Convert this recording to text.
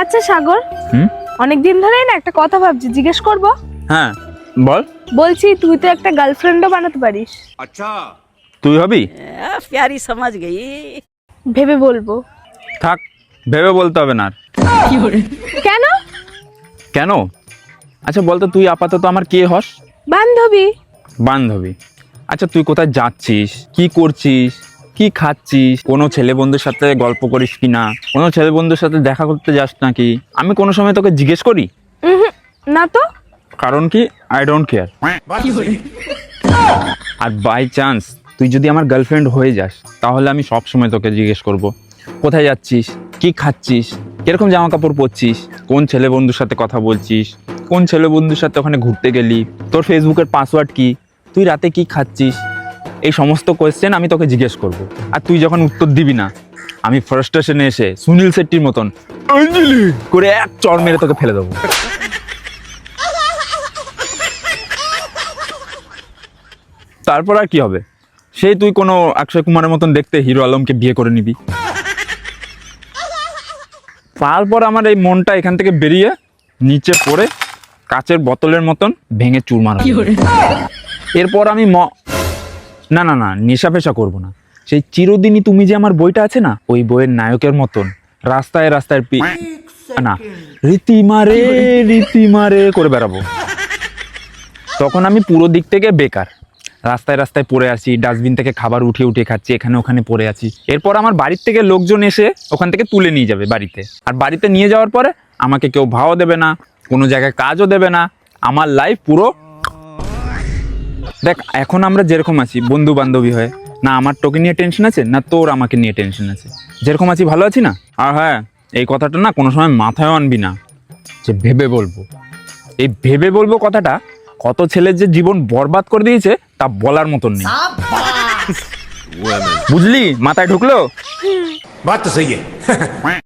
আচ্ছা সাগর। হুম? অনেকদিন ধরেই না একটা কথা ভাবছি জিজ্ঞেস করব? হ্যাঁ বল। বলছি তুই তো একটা গার্লফ্রেন্ডও বানাতে পারিস। আচ্ছা। তুই হবি? প্যারি সমাজ গেই। ভেবে বলব। থাক ভেবে বলতে হবে না কেন? কেন? আচ্ছা বলতো তুই আপাতত আমার কে হস? বান্ধবী। বান্ধবী। আচ্ছা তুই কোথায় যাচ্ছিস? কি করছিস? কি খাচ্ছিস? কোনো ছেলে বন্ধুর সাথে গল্প করিস কি না কোনো ছেলে বন্ধুর সাথে দেখা করতে যাস নাকি? আমি কোনো সময় তোকে জিজ্ঞেস করি? না তো। কারণ কি? আই ডোন্ট কেয়ার আর বাই চান্স তুই যদি আমার গার্লফ্রেন্ড হয়ে যাস তাহলে আমি সব সময় তোকে জিজ্ঞেস করব কোথায় যাচ্ছিস? কি খাচ্ছিস? কীরকম জামা কাপড় পরছিস? কোন ছেলে বন্ধুর সাথে কথা বলছিস? কোন ছেলে বন্ধুর সাথে ওখানে ঘুরতে গেলি? তোর ফেসবুকের পাসওয়ার্ড কি? তুই রাতে কি খাচ্ছিস? এই সমস্ত কোয়েশ্চেন আমি তোকে জিজ্ঞেস করব। আর তুই যখন উত্তর দিবি না আমি ফ্রাস্ট্রেশনে এসে সুনীল শেট্টির মতন অঞ্জলি করে এক চর মেরে তোকে ফেলে দেবো। তারপর আর কি হবে? সেই তুই কোনো অক্ষয় কুমারের মতন দেখতে হিরো আলমকে বিয়ে করে নিবি। তারপর আমার এই মনটা এখান থেকে বেরিয়ে নিচে পড়ে কাচের বোতলের মতন ভেঙে চুরমার। এরপর আমি না না না নেশা ফেশা করব না। সেই চিরদিনই তুমি যে আমার বইটা আছে না, ওই বইয়ের নায়কের মতন, রাস্তায় রাস্তায় না রীতি মারে রীতি মারে করে বেড়াবো। তখন আমি পুরো দিক থেকে বেকার। রাস্তায় রাস্তায় পড়ে আছি, ডাস্টবিন থেকে খাবার উঠে উঠে খাচ্ছি, এখানে ওখানে পড়ে আছি। এরপর আমার বাড়ির থেকে লোকজন এসে ওখান থেকে তুলে নিয়ে যাবে বাড়িতে। আর বাড়িতে নিয়ে যাওয়ার পরে আমাকে কেউ ভাও দেবে না, কোনো জায়গায় কাজও দেবে না। আমার লাইফ পুরো দেখ এখন আমরা যেরকম আছি বন্ধু বান্ধবী হয়ে না আমার তোকে নিয়ে টেনশন আছে না তোর আমাকে নিয়ে টেনশন আছে। যেরকম আছি ভালো আছি না? আর হ্যাঁ এই কথাটা না কোনো সময় মাথায় আনবি না। যে ভেবে বলব। এই ভেবে বলব কথাটা কত ছেলের যে জীবন বরবাদ করে দিয়েছে তা বলার মতন নেই। বুঝলি? মাথায় ঢুকলো? বাচ্চা সেই